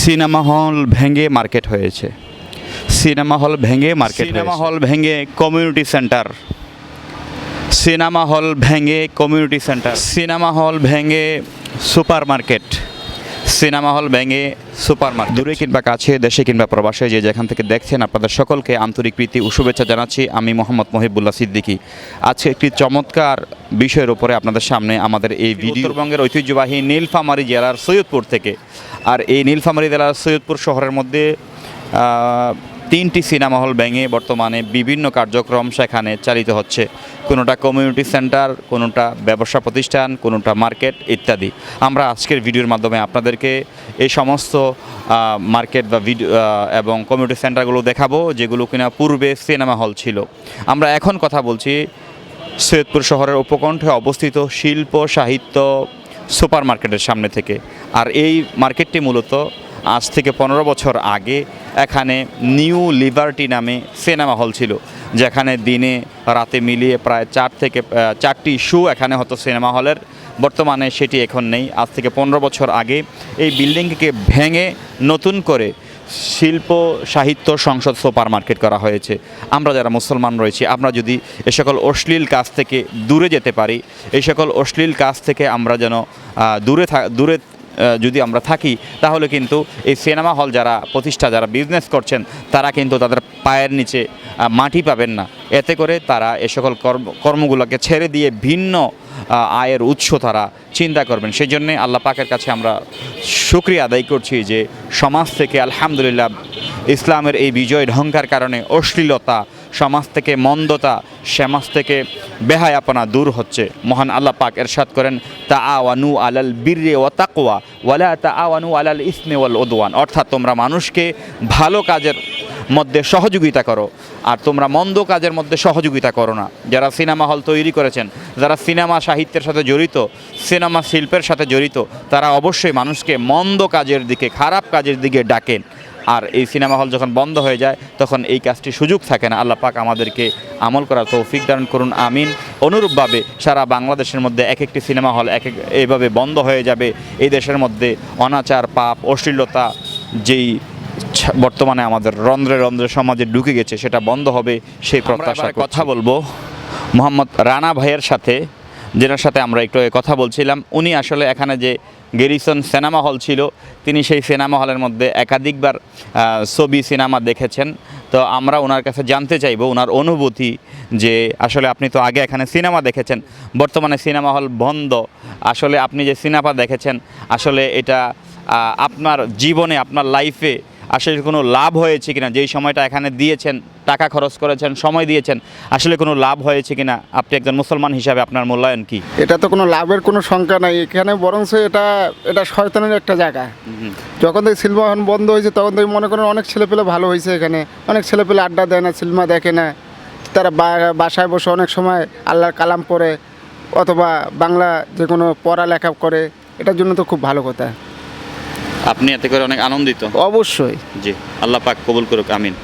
Cinema hall ভেঙে market হয়েছে। Cinema hall ভেঙে মার্কেট সিনেমা হল ভেঙে কমিউনিটি সেন্টার। সিনেমা হল ভেঙে কমিউনিটি সেন্টার। সিনেমা হল ভেঙে সুপার মার্কেট সিনেমা হল ভেঙে সুপার মার্কেট দূরে কিংবা কাছে দেশে কিংবা প্রবাসে যে যেখান থেকে দেখছেন আপনাদের সকলকে আন্তরিক প্রীতি ও শুভেচ্ছা জানাচ্ছি। আমি মোহাম্মদ মহিবুল্লাহ সিদ্দিকী। আজকে একটি চমৎকার বিষয়ের উপরে আপনাদের সামনে আমাদের এই ভিডিও উত্তরবঙ্গের ঐতিহ্যবাহী নীলফামারী জেলার সৈয়দপুর থেকে। আর এই নীলফামারী জেলার সৈয়দপুর শহরের মধ্যে তিনটি সিনেমা হল ভেঙে বর্তমানে বিভিন্ন কার্যক্রম সেখানে চালিত হচ্ছে। কোনোটা কমিউনিটি সেন্টার কোনোটা ব্যবসা প্রতিষ্ঠান, কোনোটা মার্কেট ইত্যাদি। আমরা আজকের ভিডিওর মাধ্যমে আপনাদেরকে এই সমস্ত মার্কেট বা ভিডিও এবং কমিউনিটি সেন্টারগুলো দেখাবো, যেগুলো কিনা পূর্বে সিনেমা হল ছিল। আমরা এখন কথা বলছি সৈয়দপুর শহরের উপকণ্ঠে অবস্থিত শিল্প, সাহিত্য সুপার মার্কেটের সামনে থেকে। আর এই মার্কেটটি মূলত আজ থেকে পনেরো বছর আগে এখানে নিউ লিবার্টি নামে সিনেমা হল ছিল, যেখানে দিনে রাতে মিলিয়ে প্রায় চার থেকে চারটি শো এখানে হতো সিনেমা হলের। বর্তমানে সেটি এখন নেই। আজ থেকে পনেরো বছর আগে এই বিল্ডিংকে ভেঙে নতুন করে শিল্প, সাহিত্য, সংসদ সুপার মার্কেট করা হয়েছে। আমরা যারা মুসলমান রয়েছি, আমরা যদি এ সকল অশ্লীল কাজ থেকে দূরে যেতে পারি এই সকল অশ্লীল কাজ থেকে আমরা যেন দূরে দূরে যদি আমরা থাকি, তাহলে কিন্তু এই সিনেমা হল যারা প্রতিষ্ঠা, যারা বিজনেস করছেন, তারা কিন্তু তাদের পায়ের নিচে মাটি পাবেন না। এতে করে তারা এ সকল কর্ম, কর্মগুলোকে ছেড়ে দিয়ে ভিন্ন আয়ের উৎস তারা চিন্তা করবেন। সেই জন্যে আল্লাহ পাকের কাছে আমরা শুক্রিয়া আদায় করছি যে সমাজ থেকে আলহামদুলিল্লাহ ইসলামের এই বিজয় ঢঙ্কার কারণে অশ্লীলতা সমাজ থেকে মন্দতা, সমাজ থেকে বেহায়াপনা দূর হচ্ছে। মহান আল্লাহ পাক এরশাদ করেন তা আওয়ানু আলাল বীর্রে ও তাকওয়া ওয়ালা তা আওয়ানু আলাল ইসমে ওয়াল ওদওয়ান অর্থাৎ তোমরা মানুষকে ভালো কাজের মধ্যে সহযোগিতা করো, আর তোমরা মন্দ কাজের মধ্যে সহযোগিতা করো না। যারা সিনেমা হল তৈরি করেছেন, যারা সিনেমা সাহিত্যের সাথে জড়িত, সিনেমা শিল্পের সাথে জড়িত, তারা অবশ্যই মানুষকে মন্দ কাজের দিকে, খারাপ কাজের দিকে ডাকেন। আর এই সিনেমা হল যখন বন্ধ হয়ে যায় তখন এই কাজটি সুযোগ থাকে না। আল্লাহ পাক আমাদেরকে আমল করার তৌফিক দান করুন আমিন। অনুরূপভাবে সারা বাংলাদেশের মধ্যে এক একটি সিনেমা হল এক এক এইভাবে বন্ধ হয়ে যাবে। এই দেশের মধ্যে অনাচার পাপ অশ্লীলতা যেই বর্তমানে আমাদের রন্ধ্রে রন্ধ্রে সমাজে ঢুকে গেছে সেটা বন্ধ হবে সেই প্রত্যাশা কথা বলব মোহাম্মদ রানা ভাইয়ের সাথে। যেনার সাথে আমরা একটু কথা বলছিলাম, উনি আসলে এখানে যে গেরিসন সিনেমা হল ছিল, তিনি সেই সিনেমা হলের মধ্যে একাধিকবার ছবি সিনেমা দেখেছেন। তো আমরা ওনার কাছে জানতে চাইব ওনার অনুভূতি যে আসলে আপনি তো আগে এখানে সিনেমা দেখেছেন, বর্তমানে সিনেমা হল বন্ধ। আসলে আপনি যে সিনেমা দেখেছেন, আসলে এটা আপনার জীবনে, আপনার লাইফে আসলে কোনো লাভ হয়েছে কিনা? যেই সময়টা এখানে দিয়েছেন টাকা খরচ করেছেন সময় দিয়েছেন আসলে কোনো লাভ হয়েছে কিনা? আপনি একজন মুসলমান হিসাবে আপনার মূল্যায়ন কি? এটা তো কোনো লাভের কোনো সংখ্যা নাই। এখানে বরঞ্চ এটা এটা শয়তানের একটা জায়গা। যখন থেকে সিনেমা হল বন্ধ হয়েছে তখন থেকে মনে করেন অনেক ছেলেপেলে ভালো হয়েছে এখানে। অনেক ছেলেপেলে আড্ডা দেয় না সিনেমা দেখে না। তারা বা- বাসায় বসে অনেক সময় আল্লাহর কালাম পড়ে অথবা বাংলা যে কোনো পড়ালেখা করে এটার জন্য তো খুব ভালো কথা। আপনি এতে করে অনেক আনন্দিত? অবশ্যই। জি আল্লাহ পাক কবুল করুক আমিন।